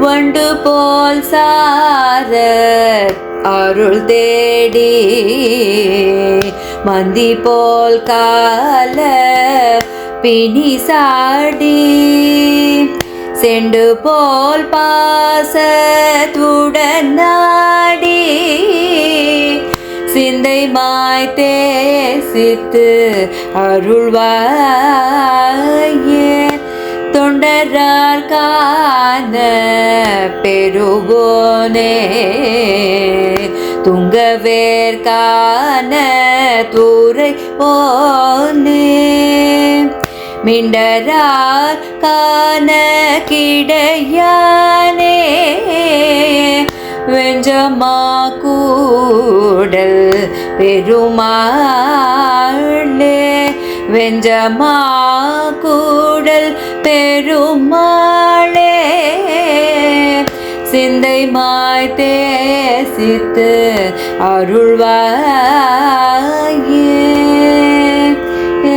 வண்டு போல் சார அருள் தேடி. மந்தி போல் கால பிணி சாடி. செண்டு போல் பாசத்துடன் நாடி. சிந்தை மாய் தேசித்து அருள்வார். தொண்டரார் காண பெருகோனே. துங்கவேர் காண தூரை போனே. மிண்டரார் காண கிடையானே. வெஞ்சமா கூடல் பெருமாளே. வெஞ்சமா கூடல் பெருமா சிந்தை மாய் தேசித்து அருள்வாயே ஏ,